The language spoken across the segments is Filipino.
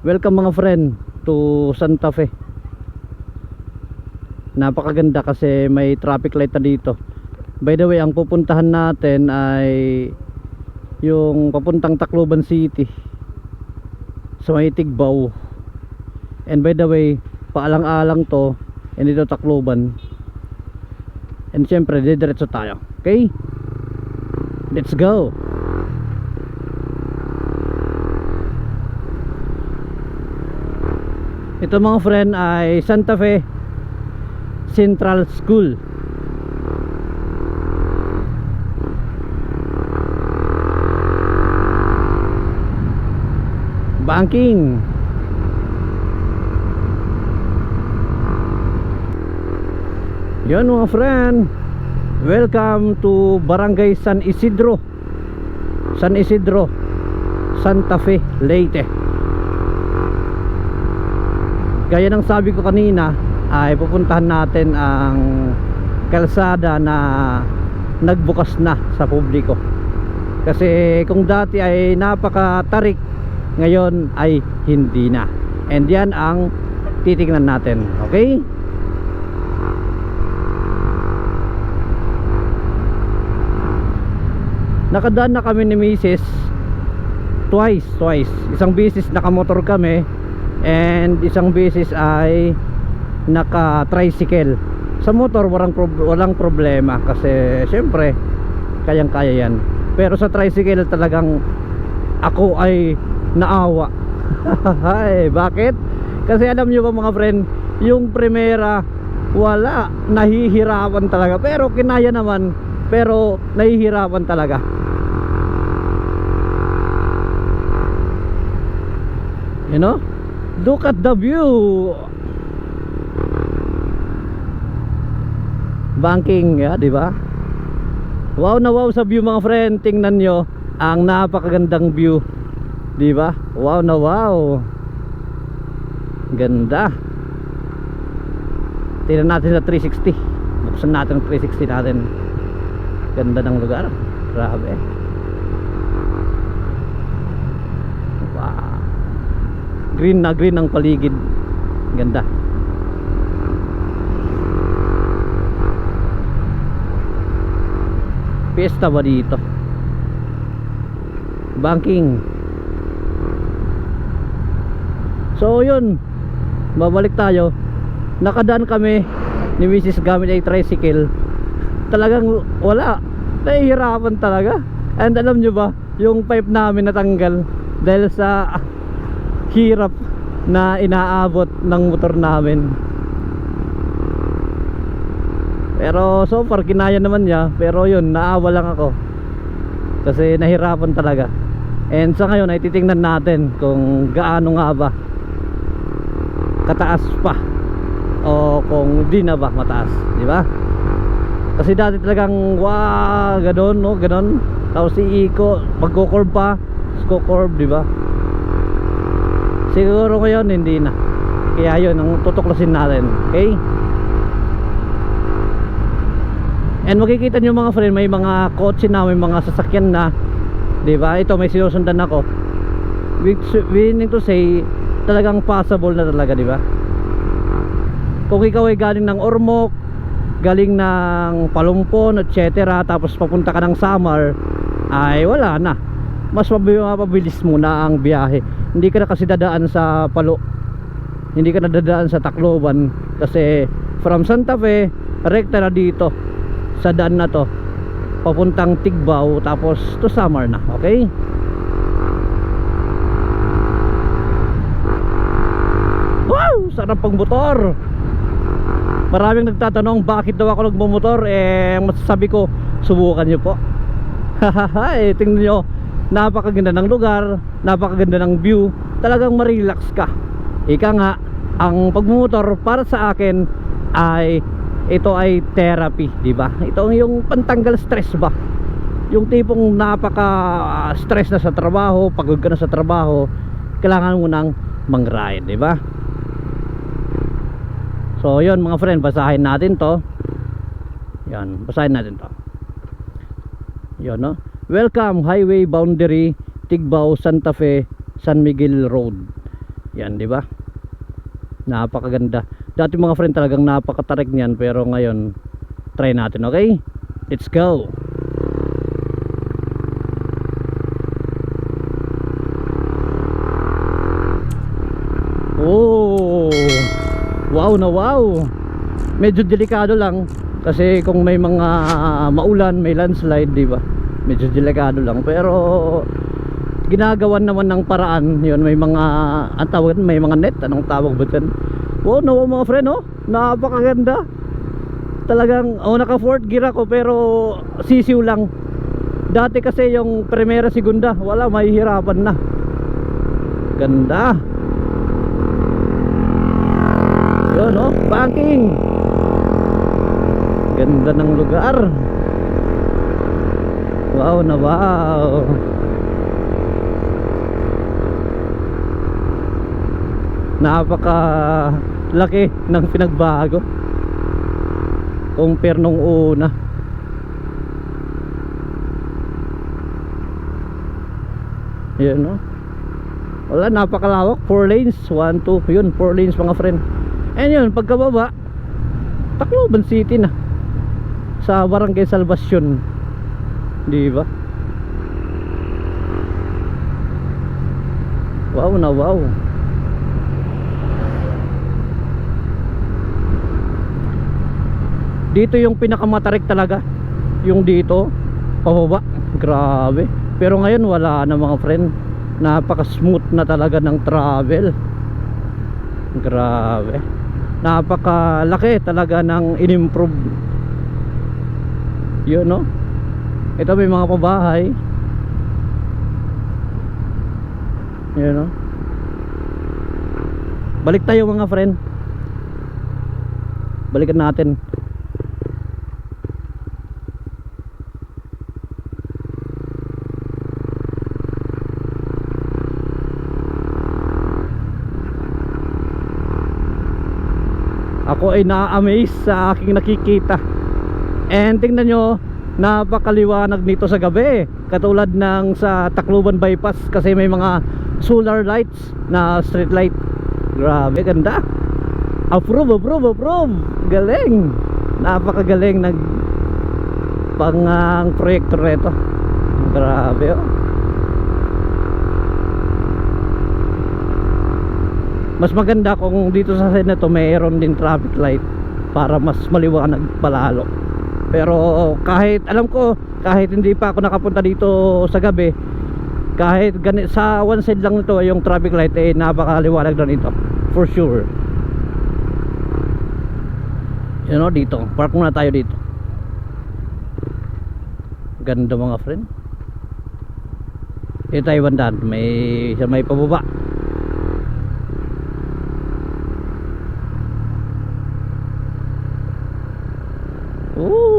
Welcome mga friend to Santa Fe. Napakaganda kasi may traffic light na dito. By the way, ang pupuntahan natin ay yung papuntang Tacloban City sa may Tigbaw. And by the way, paalang-alang to and ito Tacloban. And syempre, didiretso tayo. Okay? Let's go! Ito mga friend ay Santa Fe Central School. Banking. Yan mga friend. Welcome to Barangay San Isidro. San Isidro, Santa Fe, Leyte. Gaya ng sabi ko kanina ay pupuntahan natin ang kalsada na nagbukas na sa publiko. Kasi kung dati ay napakatarik, ngayon ay hindi na. And yan ang titingnan natin. Okay? Nakadaan na kami ni Mrs. Twice, twice. Isang beses nakamotor kami and isang beses ay naka tricycle sa motor walang prob- walang problema kasi syempre kayang kaya yan. Pero sa tricycle talagang ako ay naawa. Ay bakit? Kasi alam nyo ba mga friend yung primera wala. Nahihirapan talaga. Pero kinaya naman pero nahihirapan talaga. You know look at the view. Banking ya di ba? Wow na wow sa view mga friend. Tingnan nyo ang napakagandang view di ba? Wow na wow. Ganda. Tingnan natin sa 360 buksan natin ang 360 natin. Ganda ng lugar. Grabe wow green na green ang paligid ganda Fiesta ba dito? Banking. So yun, babalik tayo. Nakadaan kami ni Mrs. gamit ay tricycle. Talagang wala. Nahihirapan talaga. And alam nyo ba, yung pipe namin natanggal dahil sa hirap na inaabot ng motor namin. Pero so far kinaya naman niya Pero yun naawa lang ako Kasi nahirapan talaga And sa ngayon ay titingnan natin Kung gaano nga ba Kataas pa O kung di na ba mataas Di ba? Kasi dati talagang Wow ganon no ganon Tapos iiko Magko-curve pa Sko-curve di ba? Siguro ngayon hindi na Kaya yun ang tutuklasin natin Okay? And makikita nyo mga friend, may mga kotse na, may mga sasakyan na. 'Di ba? Ito may sinusundan ako. Meaning to say, talagang possible na talaga, 'di ba? Kung ikaw ay galing ng Ormoc, galing ng Palumpon, etc. Tapos papunta ka ng Samar, ay wala na. Mas mapabilis muna ang biyahe. Hindi ka na kasi dadaan sa Palo. Hindi ka na dadaan sa Tacloban kasi from Santa Fe, rekta na dito sa daan na to. Papuntang Tigbaw tapos to Samar na okay? Wow! Sarap pang motor. Maraming nagtatanong bakit daw ako nagmumotor? Eh masasabi ko subukan nyo po. Hahaha tingnan nyo napakaganda ng lugar napakaganda ng view talagang marelax ka ika nga ang pagmumotor para sa akin ay ito ay therapy, di ba? Ito yung pantanggal stress ba? Yung tipong napaka stress na sa trabaho, pagod ka na sa trabaho, kailangan mo nang mang-ride, di ba? So, yun mga friend, basahin natin 'to. Yan, basahin natin 'to. Yun, no? Welcome highway boundary Tigbao Santa Fe San Miguel Road. yan di ba napakaganda dati mga friend talagang napakatarik niyan pero ngayon try natin okay let's go Oh, wow na wow. Medyo delikado lang kasi kung may mga maulan, may landslide, di ba? Medyo delikado lang pero ginagawan naman ng paraan. 'Yun, may mga ang tawag may mga net, anong tawag ba 'yan? Wow, no mga friend, oh. Napakaganda. Talagang oh naka fourth gear ako pero sisiw lang. Dati kasi yung primera segunda, wala mahihirapan na. Ganda. Yun oh, banking. Ganda ng lugar. Wow na wow. Napaka laki ng pinagbago. Compare nung una. Yun no. Wala napakalawak, 4 lanes, 1 2, yun 4 lanes mga friend. And yun, pagkababa Tacloban City na Sa Barangay Salvacion Di ba? Wow na wow. Dito yung pinakamatarik talaga. Yung dito Pababa. Grabe. Pero ngayon wala na mga friend. Napaka smooth na talaga ng travel. Grabe. Napakalaki talaga ng inimprove. Yun no ito may mga pabahay. Yun no balik tayo mga friend. Balikan natin. Ako ay na-amaze sa aking nakikita. And tingnan nyo napakaliwanag nito sa gabi. Katulad ng sa Tacloban Bypass kasi may mga solar lights na street light. Grabe ganda. Approve approve approve. Galing. Napakagaling nag pangang proyekto reto grabe oh. Mas maganda kung dito sa Senato mayroon din traffic light para mas maliwanag palalo pero kahit alam ko kahit hindi pa ako nakapunta dito sa gabi kahit ganit sa one side lang nito yung traffic light eh napakaliwanag na nito. For sure. You know dito. Park muna tayo dito. Ganda mga friend. Ito tayo bandaan. May may pababa. Ooh.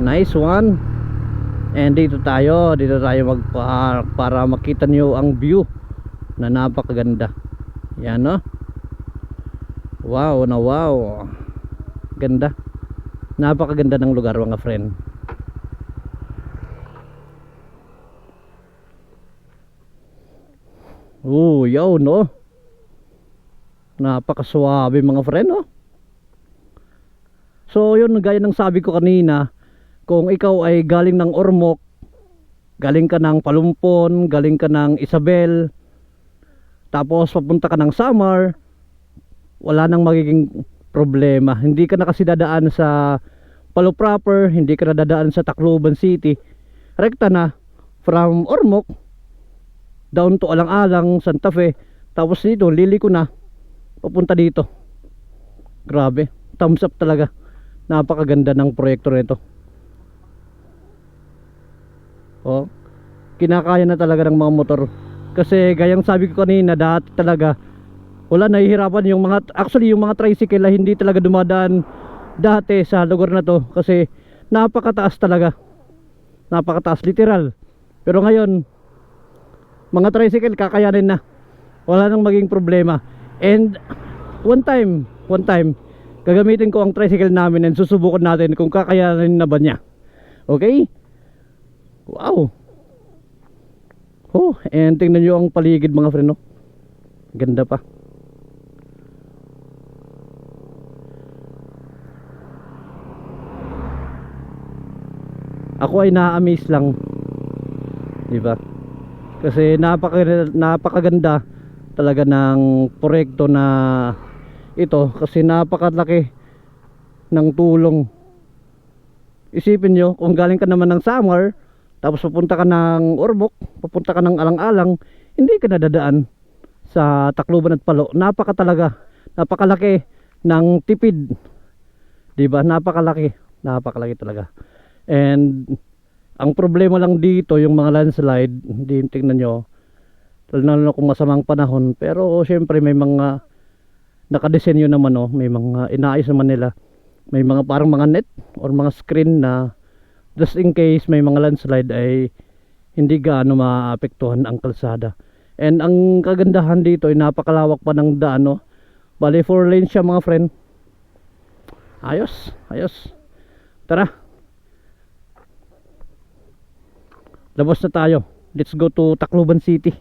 Nice one. And dito tayo, dito tayo magpark para makita niyo ang view na napakaganda. Yan no. Wow na wow. Ganda. Napakaganda ng lugar mga friend. Oh, yaw no. Napakaswabe mga friend no. So yun gaya ng sabi ko kanina Kung ikaw ay galing ng Ormoc Galing ka ng Palumpon Galing ka ng Isabel Tapos papunta ka ng Samar Wala nang magiging problema. Hindi ka na kasi dadaan sa Palo proper Hindi ka na dadaan sa Tacloban City. Rekta na From Ormoc Down to Alang-Alang, Santa Fe Tapos dito liliko na Papunta dito. Grabe Thumbs up talaga. Napakaganda ng proyekto nito oh kinakaya na talaga ng mga motor. Kasi gayang sabi ko kanina dati talaga wala nahihirapan yung mga actually yung mga tricycle ay hindi talaga dumadaan dati sa lugar na to. Kasi napakataas talaga. Napakataas literal. Pero ngayon mga tricycle kakayanin na. Wala nang maging problema. And one time one time gagamitin ko ang tricycle namin and susubukan natin kung kakayanin na ba niya. Okay wow Oh, and tingnan nyo ang paligid mga friend, no? Ganda pa. Ako ay na-amaze lang. 'Di ba? Kasi napaka napakaganda talaga ng proyekto na ito kasi napakalaki ng tulong. Isipin nyo, kung galing ka naman ng Samar, tapos pupunta ka ng Ormoc, pupunta ka ng Alang-Alang, hindi ka nadadaan sa Tacloban at Palo. Napaka talaga, napakalaki ng tipid. 'Di ba? Napakalaki, napakalaki talaga. And ang problema lang dito yung mga landslide, hindi tingnan nyo. Lalo na kung masamang panahon. Pero syempre may mga nakadesenyo naman oh, may mga inaayos naman nila. May mga parang mga net or mga screen na just in case may mga landslide ay hindi gaano maapektuhan ang kalsada. And ang kagandahan dito ay napakalawak pa ng daan no. Bali 4 lanes siya mga friend. Ayos, ayos. Tara. Labas na tayo. Let's go to Tacloban City.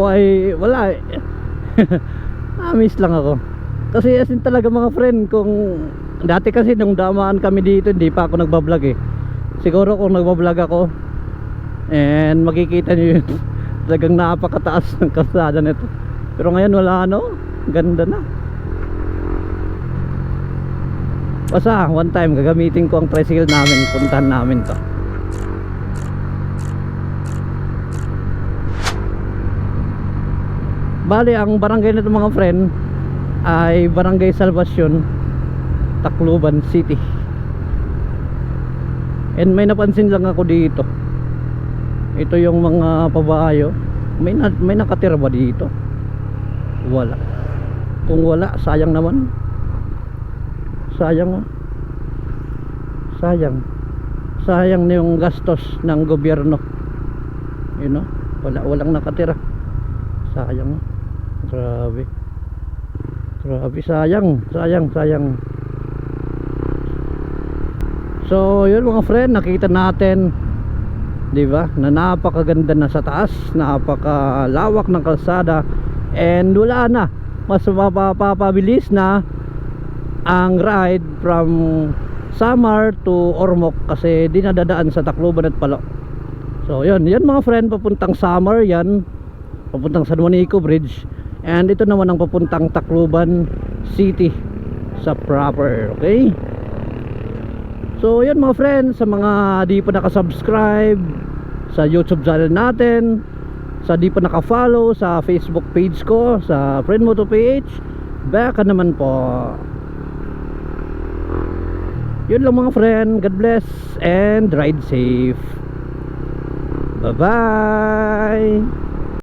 Ako ay wala eh. Amis lang ako. Kasi as in talaga mga friend kung dati kasi nung damaan kami dito hindi pa ako nagbablog eh. Siguro kung nagbablog ako and makikita nyo yun talagang napakataas ng kalsada nito. Pero ngayon wala ano, ganda na. Basta one time gagamitin ko ang tricycle namin, puntahan namin to. Bali, ang barangay nito mga friend ay Barangay Salvacion, Tacloban City. And may napansin lang ako dito. Ito yung mga pabayo. May na, may nakatira ba dito? Wala. Kung wala, sayang naman. Sayang oh. Sayang. Sayang na yung gastos ng gobyerno. You know? Wala, walang nakatira. Sayang oh. Grabe. Grabe, sayang. Sayang, sayang. So, yun mga friend, nakita natin 'di ba? Na napakaganda na sa taas, napakalawak ng kalsada and wala na. Mas mapapabilis na ang ride from Samar to Ormoc kasi di nadadaan sa Tacloban at Palo. So, yun, yan mga friend, papuntang Samar yan. Papuntang San Juanico Bridge. And ito naman ang papuntang Tacloban City sa proper, okay? So yun mga friends Sa mga di pa nakasubscribe Sa YouTube channel natin Sa di pa nakafollow Sa Facebook page ko Sa Friend Moto PH Baka naman po. Yun lang mga friend God bless And ride safe. Bye bye